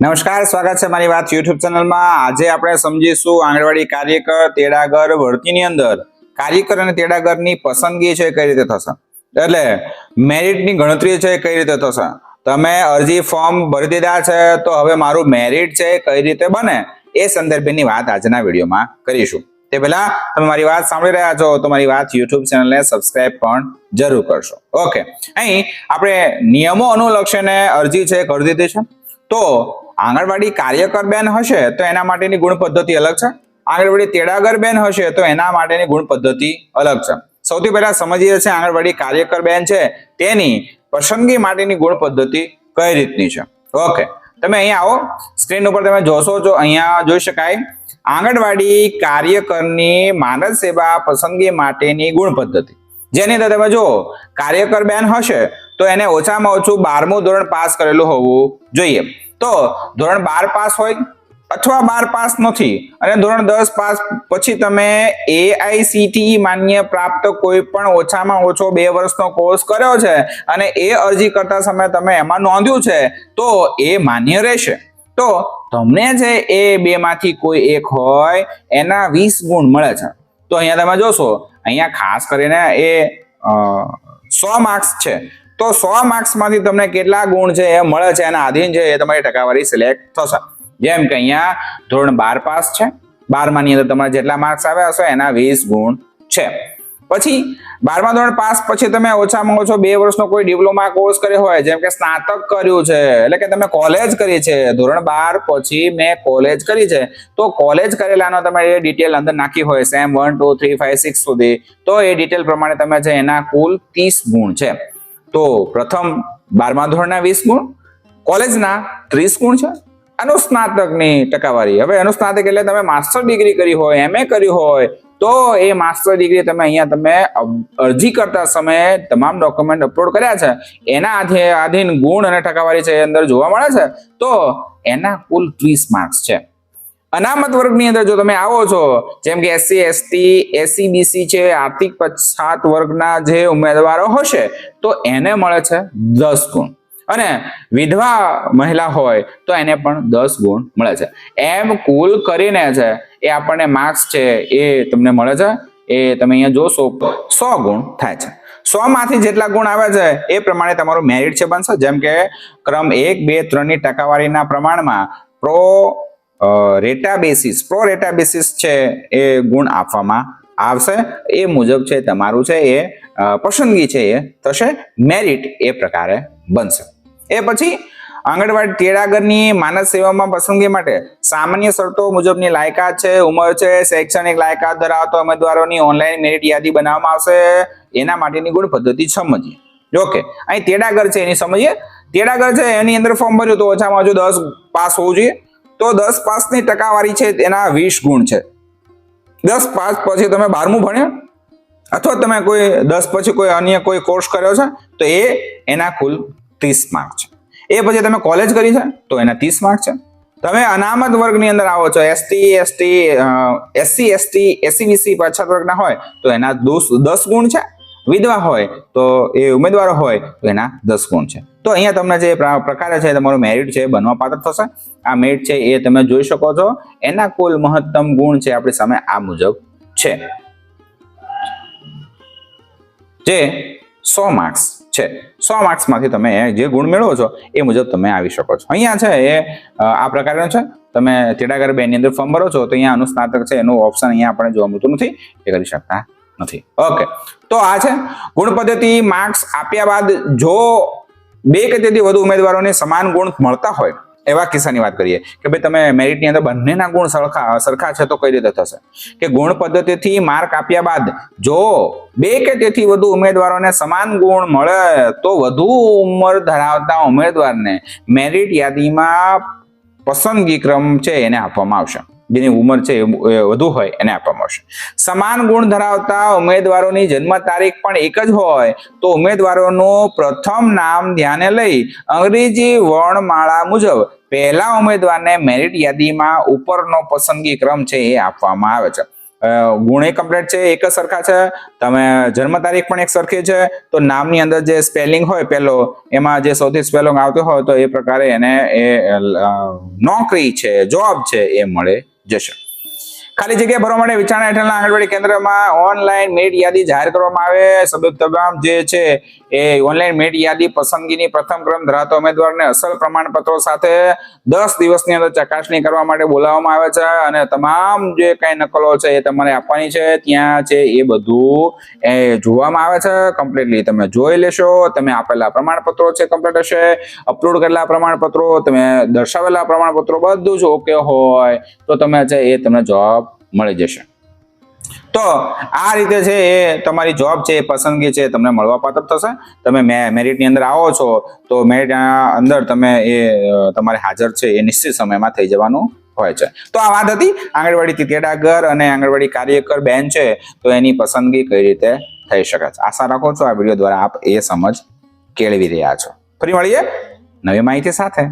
નમસ્કાર, સ્વાગત છે મારી વાત યુટ્યુબ ચેનલમાં. આજે આપણે સમજીશું આંગણવાડી કાર્યકર તેડાગર ભરતીની અંદર. કાર્યકર અને તેડાગરની પસંદગી છે કઈ રીતે થશે? એટલે મેરિટની ગણતરી છે કઈ રીતે થશે? તમે અરજી ફોર્મ ભરી દીધા છે, તો હવે મારું મેરિટ છે કઈ રીતે બને? એ સંદર્ભેની વાત આજના વિડીયોમાં કરીશું. તે પહેલા તમે મારી વાત સાંભળી રહ્યા છો, તો મારી વાત યુટ્યુબ ચેનલને સબસ્ક્રાઇબ પણ જરૂર કરશો. ઓકે અહીં આપણે નિયમો અનુલક્ષીને અરજી છે કરી દીધી છે. તો આંગણવાડી કાર્યકર બેન હશે તો એના માટેની ગુણ પદ્ધતિ અલગ છે. આંગણવાડી તેડાગર બેન હશે તો એના માટેની ગુણ પદ્ધતિ અલગ છે. સૌથી પહેલા સમજીએ છીએ આંગણવાડી કાર્યકર બેન છે તેની પસંદગી માટેની ગુણ પદ્ધતિ કઈ રીતની છે. ઓકે, તમે અહીંયા આવો. સ્ક્રીન ઉપર તમે જોશો જો અહીંયા જોઈ શકાય. આંગણવાડી કાર્યકરની માનવ સેવા પસંદગી માટેની ગુણ પદ્ધતિ. જેની અંદર તમે જુઓ, કાર્યકર બેન હશે તો એને ઓછામાં ઓછું બારમું ધોરણ પાસ કરેલું હોવું જોઈએ. તો ધોરણ બાર પાસ હોય અથવા બાર પાસ નથી. અને ધોરણ દસ પાસ પછી તમે એઆઈસીટીઈ માન્ય પ્રાપ્ત કોઈ પણ ઓછામાં ઓછો બે વર્ષનો કોર્સ કર્યો છે અને એ અરજી કરતા સમયે તમે એમાં નોંધ્યું છે, તો એ માન્ય રહેશે. તો તમને જે એ બેમાંથી કોઈ એક હોય, એના વીસ ગુણ મળે છે. તો અહીંયા તમે જોશો, અહીંયા ખાસ કરીને એ સો માર્ક્સ છે. તો સો માર્ક્સમાંથી તમને કેટલા ગુણ છે એ મળે છે એના આધીન છે એ તમારી ટકાવારી સિલેક્ટ થશે. જેમ કે અહીંયા ધોરણ બાર પાસ છે. બારમાની અંદર તમારે જેટલા માર્ક્સ આવ્યા હશે એના વીસ ગુણ છે. પછી બારમા ધોરણ પાસ પછી તમે ઓછામાં ઓછો બે વર્ષનો કોઈ ડિપ્લોમા કોર્સ કર્યો હોય, જેમ કે સ્નાતક કર્યું છે, એટલે કે તમે કોલેજ કરી છે. ધોરણ બાર પછી મેં કોલેજ કરી છે. તો કોલેજ કરેલાનો તમે એ ડિટેલ અંદર નાખી હોય same one two three five six સુધી. તો એ ડિટેલ પ્રમાણે તમે છે એના કુલ ત્રીસ ગુણ છે. તો પ્રથમ બારમા ધોરણના વીસ ગુણ, કોલેજના ત્રીસ ગુણ છે. અનુસ્નાતકની ટકાવારી. હવે અનુસ્નાતક એટલે તમે માસ્ટર ડિગ્રી કરી હોય એમએ કરી હોય, તો એ માસ્ટર ડિગ્રી તમે અહીંયા તમે અરજી કરતા સમયે તમામ ડોક્યુમેન્ટ અપલોડ કર્યા છે. એના આધે, આધીન ગુણ અને ટકાવારી છે એ અંદર જોવા મળે છે. તો એના કુલ ત્રીસ માર્ક્સ છે. અનામત વર્ગની અંદર જો તમે આવો છો, જેમ કે એસસી, એસટી એસસી બીસી છે, આર્થિક પછાત વર્ગના જે ઉમેદવારો હશે, તો એને મળે છે દસ ગુણ. અને વિધવા મહિલા હોય, તો એને પણ દસ ગુણ મળે છે. એમ કુલ કરીને છે, એ આપણને માર્ક્સ છે, એ તમને મળે છે, એ તમે અહીંયા જોશો, સો ગુણ થાય છે. સો માંથી જેટલા ગુણ આવે છે, એ પ્રમાણે તમારું મેરિટ છે બનશે. જેમ કે ક્રમ એક, બે, ત્રણની ટકાવારીના પ્રમાણમાં pro rata basis pro rata basis છે એ ગુણ આપવામાં આવશે. એ મુજબ છે તમારું છે એ પસંદગી છે એ થશે મેરિટ એ પ્રકારે બનશે. એ પછી આંગણવાડી તેડાગરની માનસ સેવામાં પસંદગી માટે સામાન્ય શરતો મુજબની લાયકાત છે, ઉંમર છે, શૈક્ષણિક લાયકાત ધરાવતા ઉમેદવારોની ઓનલાઈન મેરિટ યાદી બનાવવામાં આવશે. એના માટેની ગુણ પદ્ધતિ સમજીએ. ઓકે અહીં તેડાગર છે, એની સમજીએ. તેડાગર છે, એની અંદર ફોર્મ ભર્યું તો ઓછામાં ઓછું દસ પાસ હોવું જોઈએ. તો દસ પાસની ટકાવારી છે એના વીસ ગુણ છે. દસ પાસ પછી તમે બારમું ભણ્યા? અથવા તમે કોઈ દસ પછી કોઈ અન્ય કોઈ કોર્સ કર્યો છે? તો એ એના કુલ ત્રીસ માર્ક છે. એ પછી તમે કોલેજ કરી છે? તો એના ત્રીસ માર્ક છે. તમે અનામત વર્ગની અંદર આવો છો ST ST SC ST SEBC પછાત વર્ગના હોય, તો એના દસ ગુણ છે. વિધવા હોય તો એ ઉમેદવારો હોય તો એના દસ ગુણ છે. તો અહીંયા તમને જે પ્રકાર છે, તમારું મેરિટ છે બનવા પાત્ર થશે. આ મેરિટ છે એ તમે જોઈ શકો છો. એના કુલ મહત્તમ ગુણ છે આપણી સામે આ મુજબ છે. જે સો માર્ક્સ છે. સો માર્ક્સમાંથી તમે જે ગુણ મેળવો છો એ મુજબ તમે આવી શકો છો. અહીંયા છે એ આ પ્રકારનો છે. તમે તેડાગર બેની અંદર ફોર્મ ભરો છો તો અહીંયા અનુસ્નાતક છે. એનું ઓપ્શન અહીંયા આપણે જોવા મળતું નથી. એ કરી શકતા નથી. ઓકે તો આ છે. ગુણ પદ્ધતિ માર્ક્સ આપ્યા બાદ જો બે કે તેથી વધુ ઉમેદવારોને સમાન ગુણ મળતા હોય, એવા કિસ્સાની વાત કરીએ કે ભાઈ તમે મેરિટની અંદર બંનેના ગુણ સરખા સરખા છે તો કઈ રીતે થશે? કે ગુણ પદ્ધતિથી માર્ક આપ્યા બાદ જો બે કે તેથી વધુ ઉમેદવારોને સમાન ગુણ મળે, તો વધુ ઉંમર ધરાવતા ઉમેદવારને મેરિટ યાદીમાં પસંદગી ક્રમ છે એને આપવામાં આવશે. જેની ઉંમર છે વધુ હોય એને આપવામાં આવશે. સમાન ગુણ ધરાવતા ઉમેદવારોની જન્મ તારીખ પણ એક જ હોય તો ઉમેદવારોનું પ્રથમ નામ ધ્યાને લઈ અંગ્રેજી વર્ણમાળા મુજબ પહેલા ઉમેદવારને મેરિટ યાદીમાં ઉપરનો પસંદગી ક્રમ છે એ આપવામાં આવે છે. ગુણ કમ્પ્લીટ છે, એક જ સરખા છે. તમે જન્મ તારીખ પણ એક સરખી છે. તો નામની અંદર જે સ્પેલિંગ હોય પેલો, એમાં જે સૌથી સ્પેલિંગ આવતો હોય તો એ પ્રકારે એને એ નોકરી છે જોબ છે એ મળે જશે. ખાલી જગ્યા ભરવા માટે વિચારણા હેઠળના આંગણવાડી કેન્દ્રમાં ઓનલાઈન મેડ યાદી જાહેર કરવામાં આવે. સબૂત તમામ જે છે એ ઓનલાઈન મેડ યાદી પસંદગીની પ્રથમ ક્રમ ધરાવતા ઉમેદવારને અસલ પ્રમાણપત્રો સાથે દસ દિવસની અંદર ચકાસણી કરવા માટે બોલાવવામાં આવે છે અને તમામ જે કઈ નકલો છે એ તમારે આપવાની છે. ત્યાં છે એ બધું એ જોવામાં આવે છે. કમ્પ્લીટલી તમે જોઈ લેશો. તમે આપેલા પ્રમાણપત્રો છે કમ્પ્લીટ હશે. અપલોડ કરેલા પ્રમાણપત્રો, તમે દર્શાવેલા પ્રમાણપત્રો બધું જ ઓકે હોય. તો તમે છે એ તમને જોબ મળી જશે. તો આ રીતે છે એ તમારી જોબ છે, એ પસંદગી છે, તમને મળવા પાત્ર થશે. તમે મેરિટની અંદર આવો છો, તો મેરિટના અંદર તમે એ તમારે હાજર છે, એ નિશ્ચિત સમયમાં થઈ જવાનું હોય છે. તો આ વાત હતી, આંગણવાડી તેડાગર અને આંગણવાડી કાર્યકર બેન છે, તો એની પસંદગી કઈ રીતે થઈ શકે છે. આશા રાખો છો આ વીડિયો દ્વારા આપ એ સમજ કેળવી રહ્યા છો. ફરી મળીએ નવી માહિતી સાથે.